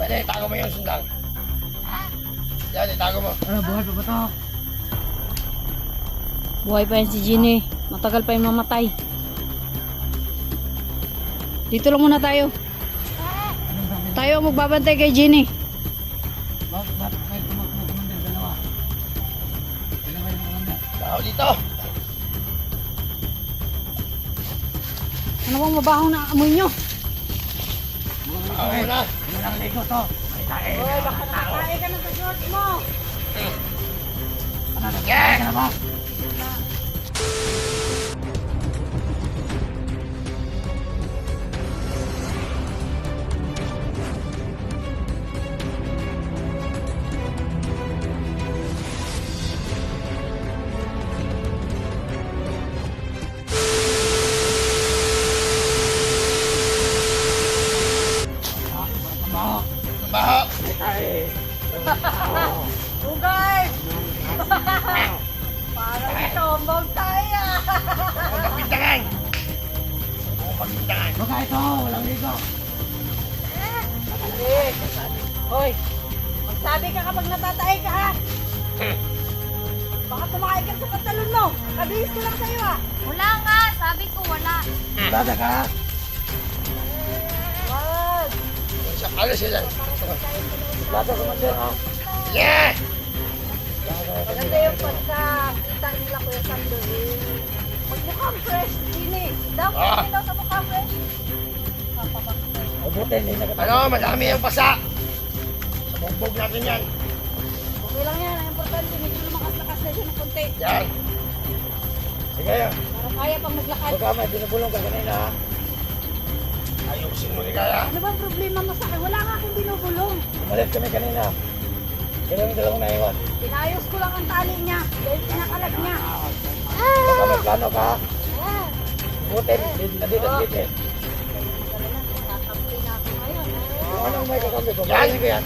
Pwede, itago mo yung sundang. Yan, itago mo. Ano, buhay pa ba to? Buhay pa yan si Ginny. Matagal pa yung mamatay. Dito lang muna tayo. Tayo ang magbabantay kay Ginny. Bakit, bakit may tumakbo commander? Dalawa. Dalawa yung commander. Tao dito. Ano bang mabaho na amoy nyo? Tao muna. Ano lang ligo to? May tae. Hoy, baka nakakain ka ng short mo. Ano, nagkakain Yeah! ka na ba? Pantalon mo. Kabihis ko lang sa'yo ha. Wala nga, sabi ko wala. Dada ka? Wag. Sa ano sila? Dada commander, ha? Yeah! Maganda yung pagkakita nila Kuya Sando eh. Magmukhang fresh din eh. Daw, Ah. daw sa mukha fresh. Mabuti, hindi na Ano, madami yung pasa. Sa bugbog natin yan. Okay lang yan. Ang importante, medyo lumakas-lakas na siya ng konti. Yan. Sige, Para kaya pang maglakad. baka may binubulong ka kanina, ha? Ayusin mo ni Kaya. Ano bang problema mo sa akin? Wala nga akong binubulong. Umalis kami kanina. Pero yung dalawang naiwan. Pinayos ko lang ang tali niya dahil pinakalag niya. Baka may plano ka, ha? Buti, nandito Oh. dito. Tara na, kakampi na ako ngayon. Yung anong may kakampi ko? Bahay ko yan.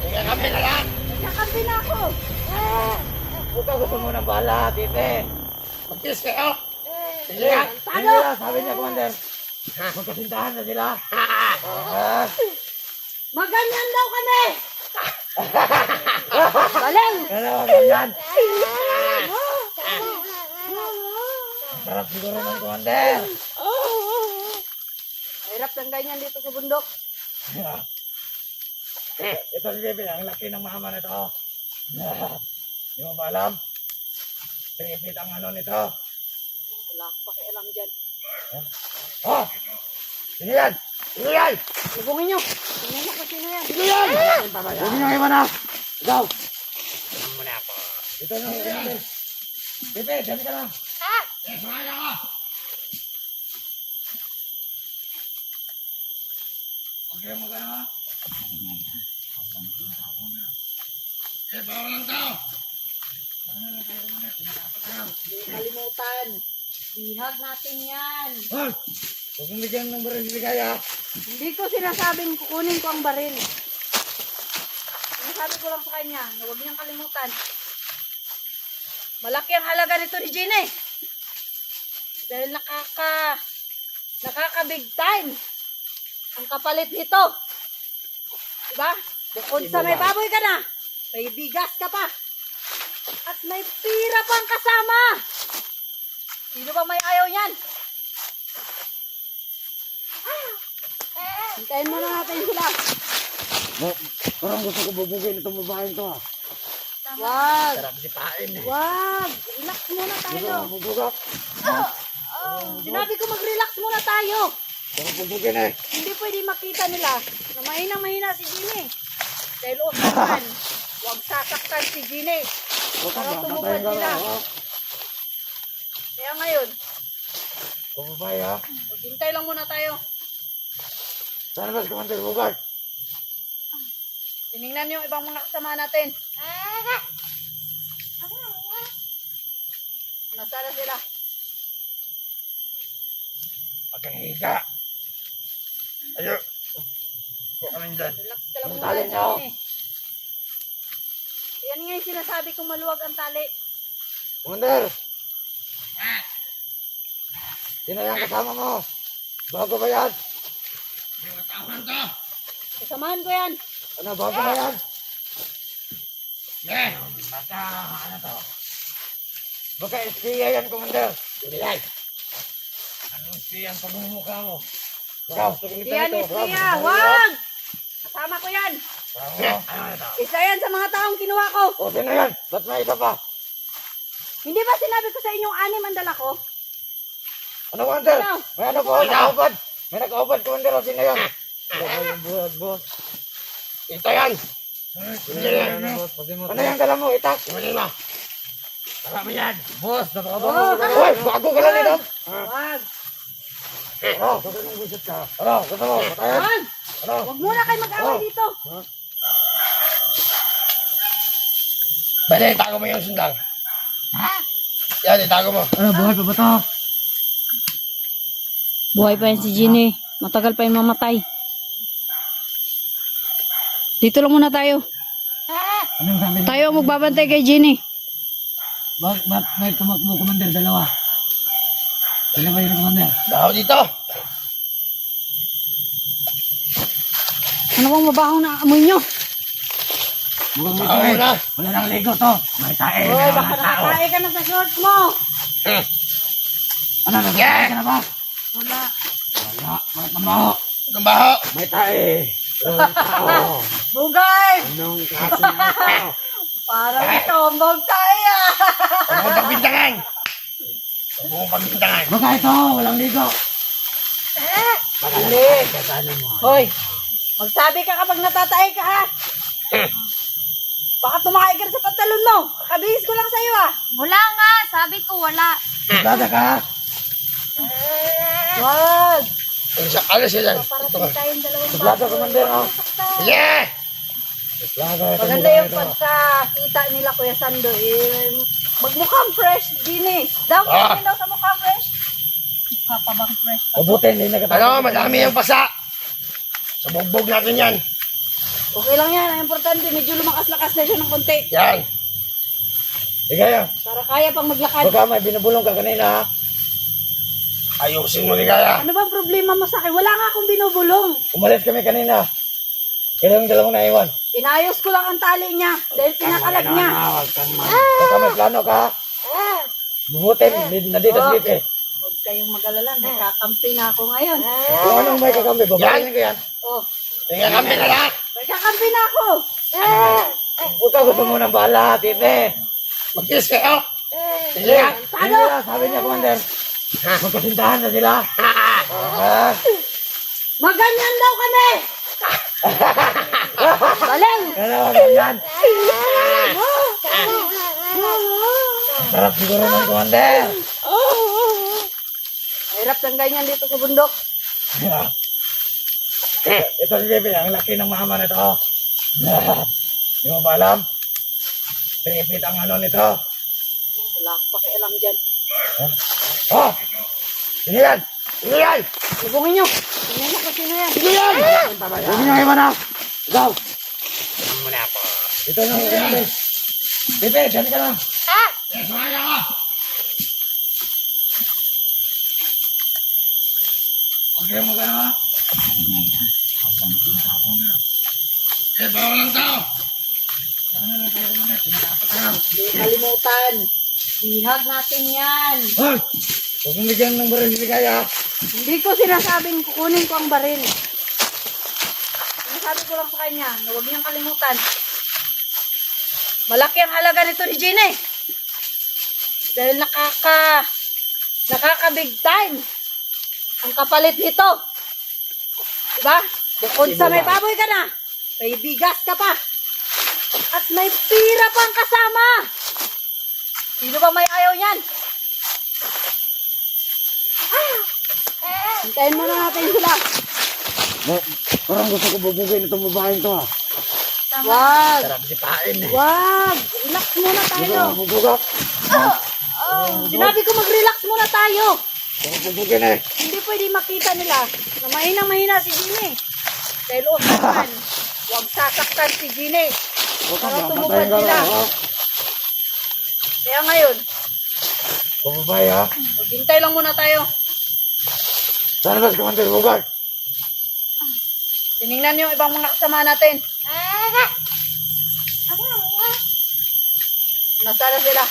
Tingnan kami na lang. Nagkakampi na ako. Huwag ka gusto mo ng bala, tite. Magtiis kayo. Sige Sige, nga. sabi niya, sabi niya, Commander. Magkasintahan na sila. Ah, Maganyan daw kami! Galing! Ano, ganyan. Sarap siguro ng Commander. Hirap ng ganyan dito sa bundok. Ito si Bebe, ang laki ng mama nito. Hindi mo ba alam? Tripit ang ano nito. Wala akong pakialam dyan. Oh! Sino yan? Sino yan? Lubungin nyo! Tingnan mo kung sino yan. Sino yan? Huwag niyo iwan na. Ikaw. muna ako. Ito na. Commander. Bebe, dyan ka lang. Yes, wala ako. Okay mo ka na. Eh, bawal lang tao. Kalimutan. Bihag natin yan. Huwag mong bigyan ng baril si Kaya. Hindi ko sinasabing kukunin ko ang baril. Sinasabi ko lang sa kanya na huwag niyang kalimutan. Malaki ang halaga nito ni Gina eh. Dahil nakaka nakaka big time ang kapalit nito. Diba? Bukod sa may baboy ka na, may bigas ka pa. At may pira pang kasama. Sino ba may ayaw niyan? Hintayin muna natin sila. Oh, parang gusto ko bubugin itong babaeng to ha. Wag! Sarap si Pain eh. Wag! Relax muna Gusto tayo. ko bubugak. Sinabi ko mag-relax muna tayo. Gusto ko bubugin eh. Hindi pwede makita nila na mahinang mahina si Ginny. Dahil usapan, huwag sasaktan si Ginny. Para ka sila. Kaya ngayon, Kung babae ha. maghintay lang muna tayo. Saan ba si Commander Bugart? Tinignan yung ibang mga kasama natin. Nasaan na sila? Pagkahiga. Ayo. Huwag ka nandyan. Relax ka lang muna. tali niya, oh. Ginny. Yan nga yung sinasabi kong maluwag ang tali. Commander! Sino yung kasama mo? Bago ba yan? Katawan to. Kasamahan ko yan. Ano, bago na yan? Eh, Baka, ano to? Baka SPA yan, Commander. hindi yan. Anong SPA ang pagmumukha mo? Ikaw, sakilita Yan, nito. Estrella. Wag! Kasama ko yan. Ano ito? Isa yan sa mga taong kinuha ko. O, sino yan? Ba't may isa pa? Hindi ba sinabi ko sa inyong anim ang dala ko? Ano, Commander? Ano? May ano po, nakaubad. May nakaubad, Commander. O, sino yan? Ano yung buhat, boss? Ito yan. Hindi yan. Ano yung dala mo, itak? Hindi mo. Marami yan. Boss, Oh, nakakabang. Uy, bago ka lang nito. Wag! Ano? Ano? Gusto mo? Wag! Ano? Huwag muna kayo mag-away Oh. dito. Bale, itago mo yung sundang. Ha? Yan, itago mo. Ano, buhay pa ba to? Buhay pa yan si Ginny. Matagal pa yung mamatay. Dito lang muna tayo. Anong sabi niya? Tayo ang magbabantay kay Ginny. Ba't, ba't may tumakbo, Commander? Dalawa. Sino ba yung Commander? Daw dito. Ano bang mabaho na amoy nyo? Mukhang tae. na. Wala nang ligo to. May tae. Hoy, May baka tao. nakakain ka na sa shorts mo. Ano, nakakain ka na ba? Wala. Wala. May tamaho. Baho. May tae. May tao. Bugay! Anong klase ng tao? Parang tombog tayo. Huwag mong pagbintangan. Huwag mong pagbintangan. Baka ito, walang ligo. Hindi. Kasano mo? Hoy, magsabi ka kapag natatay ka ha. Baka tumakay ka sa pantalon mo. Kabihis ko lang sa'yo ah. Wala nga, sabi ko wala. Plata ka? Wag. Isa, ano sila? Ito Parating ka. tayong dalawang Plata, Commander, oh. Yeah! Plata. Maganda yung pagkakita nila Kuya Sando. Eh, magmukhang fresh din eh. Daw, Ah. ah. daw sa mukha fresh. Kapabang fresh. Mabuti, hindi nakatawa. Ano, madami yung pasa. Sa bugbog natin yan. Okay lang yan. Ang importante, medyo lumakas-lakas na siya ng konti. Yan. Ikaw yan. Para kaya pang maglakad. Baka may binubulong ka kanina, ha? Ayusin mo ni Kaya. Ano ba ang problema mo sa akin? Wala nga akong binubulong. Umalis kami kanina. Kailan yung dalawang naiwan? Pinayos ko lang ang tali niya dahil pinakalag niya. Huwag kang ma- Baka may plano ka, ha? Mabuti, hindi- nandito Oh. sa eh. Huwag kayong mag-alala. May kakampi na ako ngayon. Kung anong may kakambi, babayin ko yan. Oh, Tingnan kami na lahat. May kakampi na ako. Huwag ka gusto mo ng bala, tite. Mag-kiss kayo. Sige. Ano? Nila, sabi niya, Commander. Magkasintahan na sila. Ha? Maganyan daw kami! Baling! Ano, ganyan. Sarap siguro ng Commander. Hirap ng ganyan dito sa bundok. Ito si Bebe, ang laki ng mama nito. Di mo ba alam? Tripit ang ano nito. Wala akong pakialam dyan. Oh! Sino yan? Sino yan? Lubungin nyo. Tingnan nyo kung sino yan. Sino yan? Huwag niyo iwan na. Ikaw. Muna po. Ito na yung Bebe. Bebe, dyan ka na. Yes, mga ka. Huwag kayo mo ka na. Eh, bawal lang tao. Kalimutan. Bihag natin yan. Hoy! Huwag mong bigyan ng baril si Kaya. Hindi ko sinasabing kukunin ko ang baril. Sinasabi ko lang sa kanya na huwag niyang kalimutan. Malaki ang halaga nito ni Gina eh. Dahil nakaka, nakaka big time. Ang kapalit nito. Diba? Bukod sa may baboy ka na, may bigas ka pa. At may pira pang kasama. Sino ba may ayaw niyan? Hintayin muna natin sila. Parang gusto ko bubugin itong babaeng to ah. Wag! Sarap si Pain. Wag! Relax muna tayo. Bubugak. Sinabi ko mag-relax muna tayo. Huwag bubugin eh. Hindi pwede makita nila na mahina mahina si Ginny. Dahil usapan, huwag sasaktan si. Huwag Para tumupad sila. ha? Kaya ngayon, babae ha. maghintay lang muna tayo. Saan ba si Commander Bugak? Tiningnan yung ibang mga kasama natin. Nasaan na sila?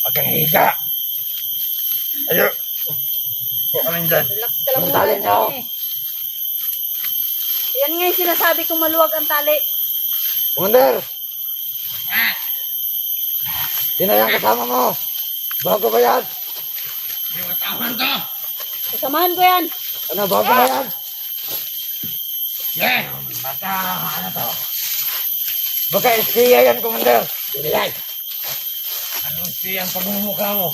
Huwag kang higa. Ayun. Huwag kami dyan. Relax ka lang Yung muna tali dyan niyo. eh. Yan nga yung sinasabi kong maluwag ang tali. Commander! Sino yung kasama mo? Bago ba yan? Yung katawan to. Kasamahan ko yan. Ano, bago ba yan? Yeah. Baka, ano to? Baka espiya yan, Commander. Hindi yan. Anong espiya ang pagmumukha mo?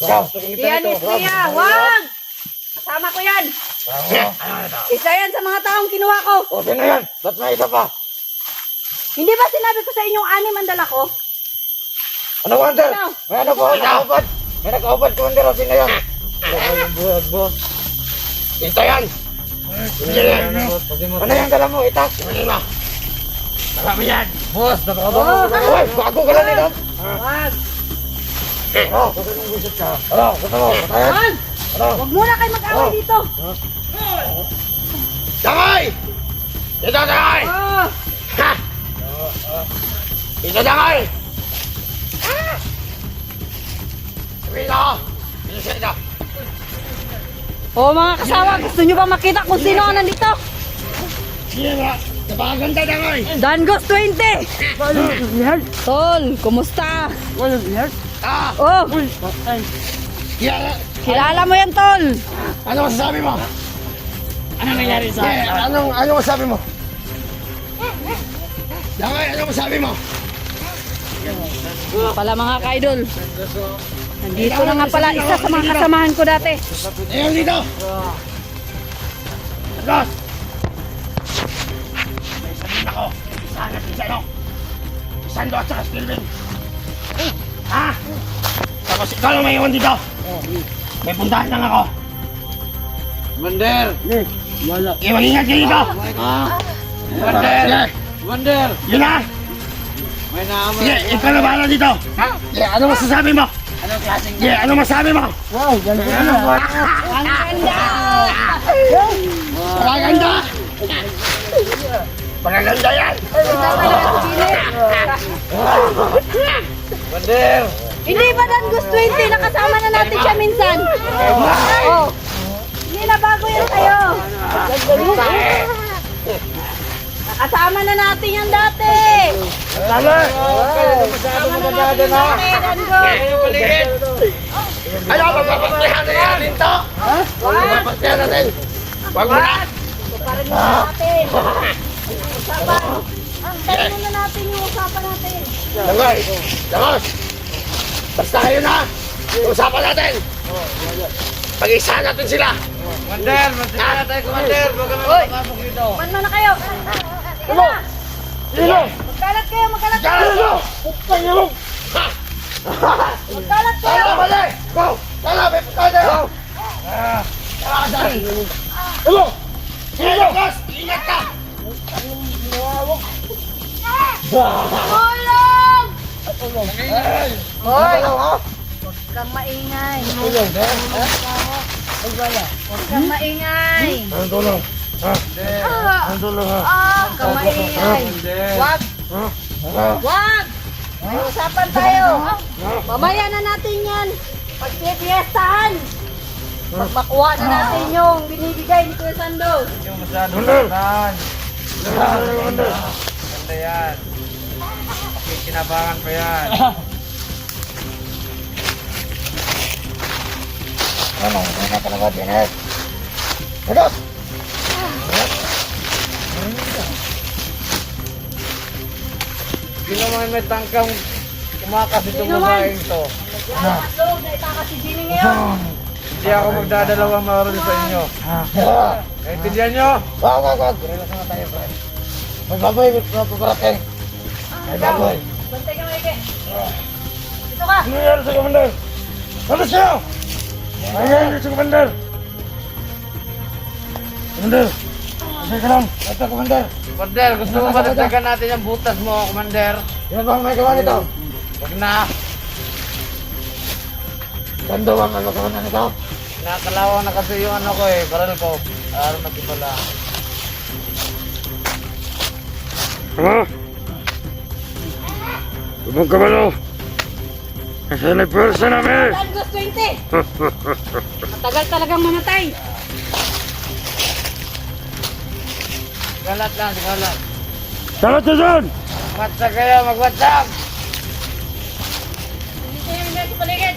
Ikaw, yan, Espiya. Wag! Kasama ko yan. Ano, ano? Isa yan sa mga taong kinuha ko. O, sino yan? Ba't may isa pa? Hindi ba sinabi ko sa inyong anim ang dala ko? Ano, Commander? Ano? May ano po, nakaupad. May nakaupad, Commander. O, sino yan? Ano yung buhat, boss? Ito yan. Hindi yan. Ano yung dala mo? Itak? Hindi na. Marami yan. Boss, nakakabang Oh, mo. Uy, bago ka lang nito. Wag! Oh, gusto mong gusit ka. Ano, gusto mo? Patayan? Wag! Ano? Huwag muna kayo mag-away Oh. dito. Dangay! Ito dangay! Oh! Ha! Ito dangay! Sabihin ako! Bilisan ito! Oh, mga kasawa, gusto nyo ba makita kung sino ang nandito? Sige ba? Napakaganda dangay! Dangos 20! Tol, kumusta? Ah! Oh, Kaya, kilala mo yan, Tol. ano masasabi mo? Ano nangyari sa akin? anong, ano masasabi mo? Dangay, ano masasabi mo? Pala mga ka-idol. Nandito na nga pala isa sa mga kasamahan ko dati. Ayun dito! Agos! May sabihin ako, isa natin sa ano? Isang doon sa Kilvin. Ha? Tapos ikaw lang may iwan dito. May puntahan lang ako. Commander! Wala. Eh, mag-ingat kayo dito. Ah, Sige, Commander! yun na. May naamay. Sige, ikaw na bahala dito. Sige, ano masasabi mo? Ano klaseng? Sige, ano masabi mo? Wow, ganda na. Ang ganda! Magaganda! Magaganda yan! Commander! Hindi ba Dangos 20? Nakasama na natin siya minsan. Oh. Hindi na bago yan sa'yo. Nakasama na natin yan dati. Tama! Magandada na. Dati, Dangos. Ano, magpapagtihan na natin to? Magpapagtihan natin. Wag mo na. Parin muna natin. Usapan. Antayin muna natin yung usapan natin. Dangay, Dangos. Basta kayo na. Usapan natin. Pag-isa natin sila. Commander! Magkakala tayo, Commander! Huwag kami makapasok dito. Manma na kayo. Na. Sino? Magkalat kayo, magkalat kayo. Sino? Putang ilo. Ha! Magkalat kayo. Tala, mali! Go! Tala, may pagkada yun! Tala ka dyan! Ilo! Sige, Dangos! Ingat ka! Tulong! Ay! Hoy! ha? Huwag kang maingay. Huwag kang maingay. Anong tulong? Ha? Ah, Anong tulong ha? ah, huwag kang maingay. Wag! Ha? Wag! May usapan tayo. Mamaya na natin yan. Pagpipiestahan. Pag makuha na natin yung binibigay ni Kuya Sando. Yung masyado Commander! saan. Commander! Ganda yan. Pakikinabangan pa yan. Ano? Ano na talaga din eh? Dangos! Sino man may tangkang kumakas itong babaeng to? At loob na itaka si Ginny ngayon. Hindi ako magdadalawang maroon sa inyo. Ah! Naintindihan nyo? Wag, wag, wag! Relax na tayo, pre. May baboy, May baboy. Bantay ka, Maike. Dito ka. Ano nangyari sa commander? Ano siya? Ano nangyari sa commander? Commander! Kasi ka lang. Ito, commander. Commander, gusto mo ba dagdagan natin yung butas mo, Commander? Yan ba ang may gawa nito? Huwag na. Gando ang ano gawa na nito? Nakakalawa na kasi yung ano ko eh, baril ko. Araw na pala. Ha? Ibang kabalo! Nasaan ang pwersa namin? August 20! Matagal talagang mamatay. Galat lang, galat. Dapat na dyan! Magwatsak kayo, magwatsak! Dito yung sa paligid.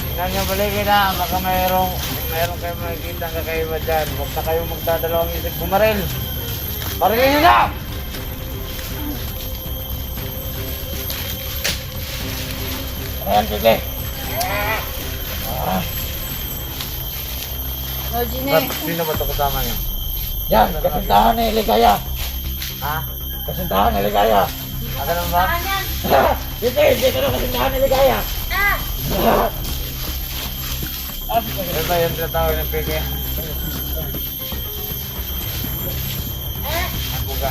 Tingnan nyo baligid ha, baka mayroong, mayroong kayo makikita ang kakaiba dyan. Huwag na kayong magdadalawang isip bumaril. Parilin nyo na! Ayan, sige. No, Gine. Sino ba ito kasama niyo? Yan, kasintahan ni Ligaya. Ha? Kasintahan ni Ligaya. Ano naman ba? Dito, dito na kasintahan ni Ligaya. Ah! Ano ba yung tinatawag ng peke? Ako ka.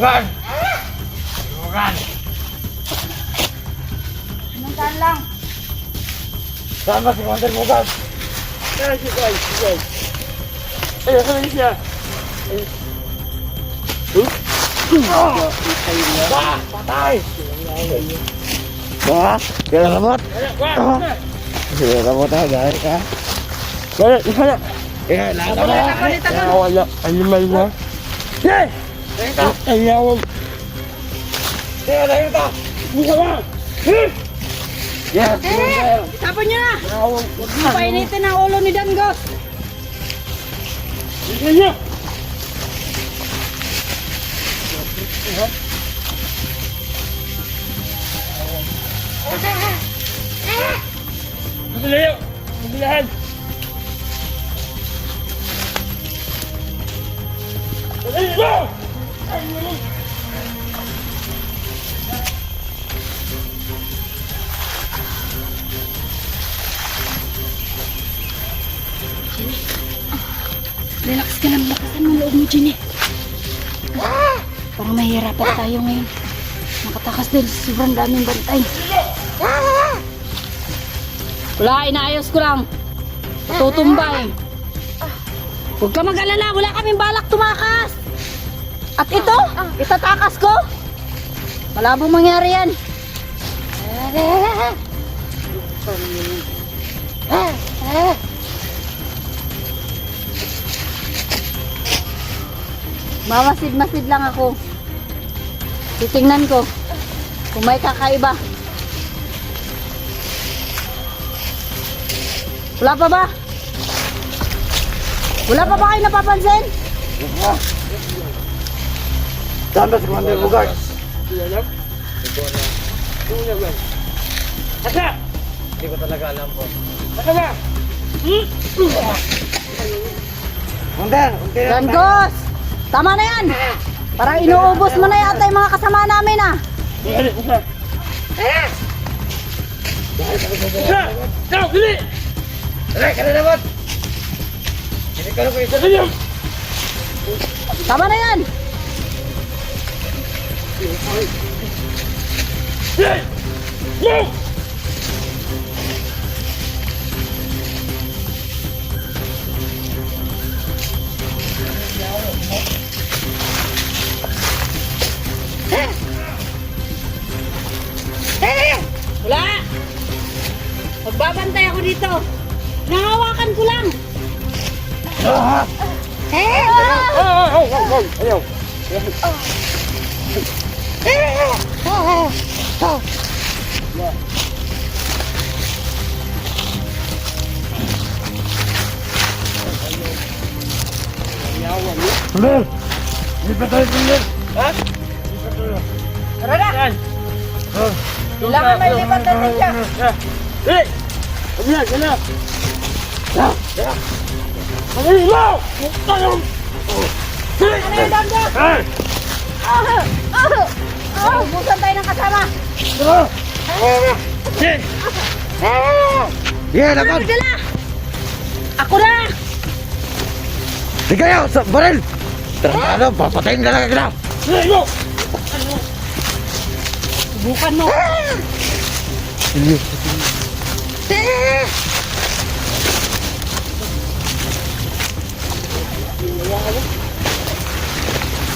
Bukan! Bukan! Anong taan lang? Saan ba si Commander Bukan? Ay, si Guy, si Guy. Ay, ano siya? Ba! Patay! Ba? Kaya ramot? Kaya ramot ha, gaya ka. Kaya, isa na. Eh, lahat Takulit, na takulit, Kaya takulit. wala, animal na. Yes! Ay, yawon. Sige, lahat ka! Buka ba? Yes! Eh! Tapon niyo na! Painitin ang ulo ni Dangos. Sige niya. Masalayo! Mabilahan! Masalayo! Relax ka lang. Lakasan mo loob mo, Ginny. Parang mahirapan tayo ngayon. Nakatakas sa sobrang daming bantay. Wala, inaayos ko lang. Tutumbay. Huwag ka mag-alala, wala kaming balak tumakas. At ito, itatakas ko. Malabong mangyari yan. Mamasid-masid lang ako. Titingnan ko kung may kakaiba. Wala pa ba? Wala pa ba kayo napapansin? Saan ba si Commander Bukan? Asa! Hindi ko talaga alam po. Asa ba? Commander, unti na. Gangos! Tama na yan! Parang inuubos mo na yata yung mga kasama namin ah. Na naman! Hindi ka na ko isa. Asa niyo! Tama na yan! Move! Wala! Magbabantay ako dito. Nangawakan ko lang. Eh! Oh, oh, oh, oh, oh, ayaw. Hindi pa tayo Commander! Ha? Tara na! Yan! Kailangan may lipat natin siya. Dili! Sabi na, sana! Ya, ya! Sabi mo! Tayo! Dili! Ano yung danda? Ay! Ah! Ah! Ah! Ubusan tayo ng kasama. Tara! Dili! Yeah, Ano naman! dala? Ako na! Sige kayo, sa baril! Tara, ano, papatayin ka lang kita! Dili mo! Subukan mo.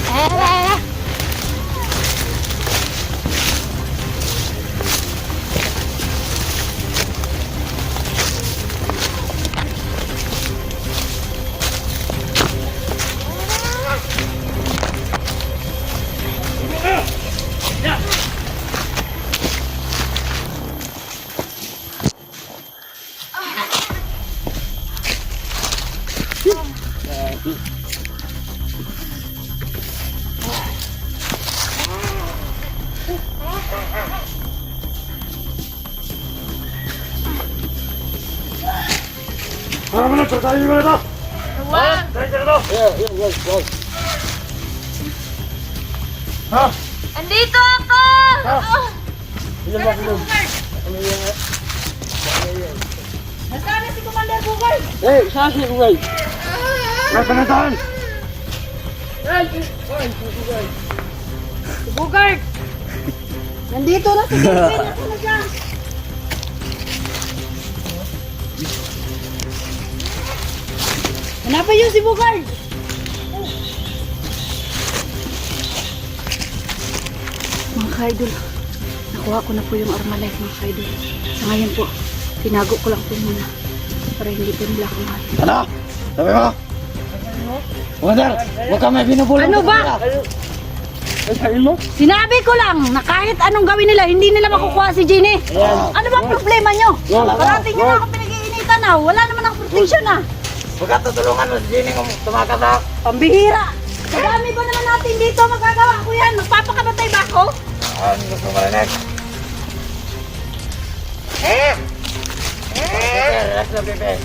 Tara Commander Bugard? Nasa na tahan? Si Bugard! Nandito na si Bugard. Nasaan na siya? Hanapin niyo si Bugard! Mga kaidol, nakuha ko na po yung Armalite mga kaidol. Sa ngayon po, tinago ko lang po muna para hindi po nila ako mahal. Ano? Sabi mo? Commander, huwag ka may binubulong. Ano ba? Sinabi ko lang na kahit anong gawin nila, hindi nila makukuha si Ginny. Ano ba problema nyo? Parating nyo na ako pinag-iinitan na. Wala naman akong protection na. Huwag ka tutulungan mo si Jenny kung tumakas ha. Pambihira. Sa dami ba naman natin dito magagawa ko yan? Magpapakamatay ba ako? Ano gusto mo marinig? Eh! Eh! Relax na, bebe.